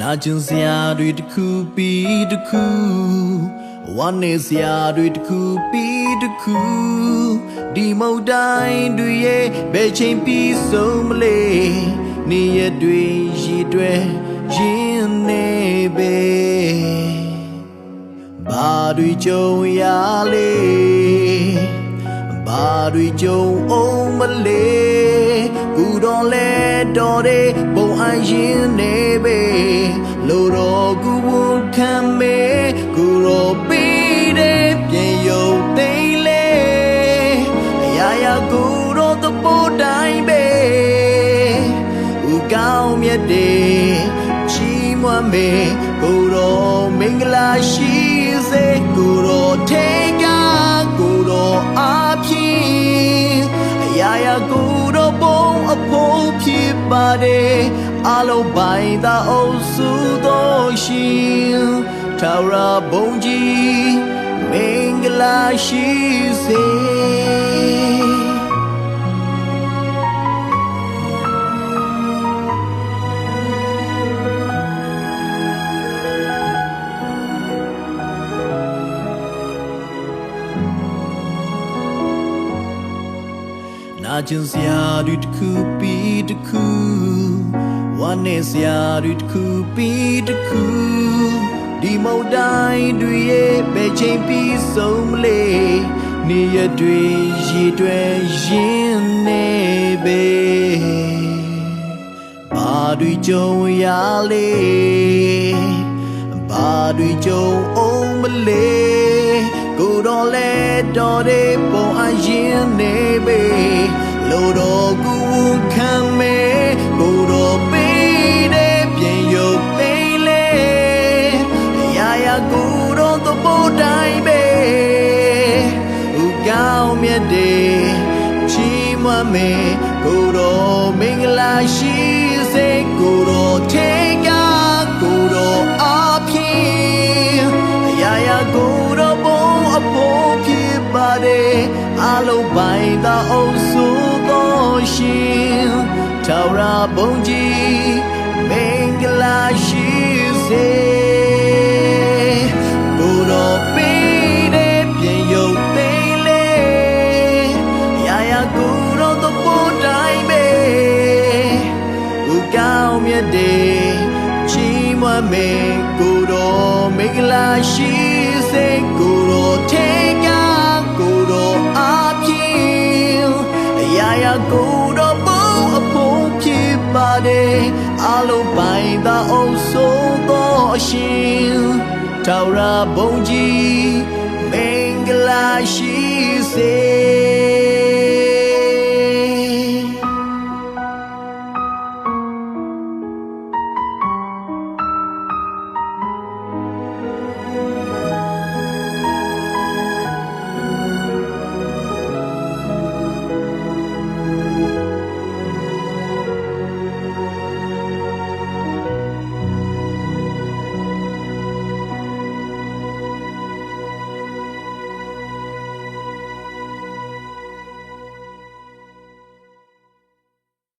နာကျင်စရာတွေတစ်ခုပြီးတစ်ခုဝမ်းနေစရာတွေတစ်ခုပြီးတစ်ခုဒီမုတ်တိုင်းတွေရဲ့ဘယ်ချိန်ပြီးဆုံးမလဲနေရတွေရည်တွဲရင်းနေပဲဘာတွေကြုံရလဲဘာတွေကြုံအောင်မလဲကူတော့လဲတော်တဲ့ပုံအရင်နေပဲ လို့တော့ကူဝန်ခံမေကူတော့ပြီးတဲ့ပြင်ရုပ်သိမ်းလေအရာရာကူတော့သဘောတိုင်းပဲဦးကောင်းမြတ်တဲ့ချီးမွမ်းမေကိုတော့မင်္ဂလာရှိစေကိုတော့ထေကကိုတော့အဖြစ်အရာရာကိုတော့ဘုံအဖို့ဖြစ်ပါတယ်အ လုံးပိုင်းသာအုပ်စုတော်ရှင်ထာဝရဘုံကြီးမင်္ဂလာရှိစေနာကျင်စရာတွေတစ်ခုပြီးတစ်ခု ဝမ်းနေစရာတွေတစ်ခုပြီးတစ်ခုဒီမုတ်တိုင်းတွေရဲ့ဘယ်ချိန်ပြီးဆုံးမလဲနေရတွေရည်တွဲရင်းနေပဲဘာတွေကြုံရလဲဘာတွေကြုံအောင်မလဲကိုတော့လဲတော်တဲ့ပုံအရင်နေပဲလို့တော့ မြတ်တဲ့ချီးမွမ်းမေကိုတော့မင်္ဂလာရှိစေကိုတော့ထေကကိုတော့အဖြစ်အရာရာကိုတော့ဘုံအဖို့ဖြစ်ပါတယ်အလုံးပိုင်းသာအုပ်စုတော်ရှင်ထာဝရဘုံကြီးမင်္ဂလာရှိစေ မွမ်းမေကိုတော့မင်္ဂလာရှိစေကိုတော့ထေကကိုတော့အဖြစ်အရာရာကိုတော့ဘုံအဖို့ဖြစ်ပါတယ်အလုံးပိုင်းသာအုပ်စိုးသောအရှင်ထာဝရဘုံကြီးမင်္ဂလာရှိစေ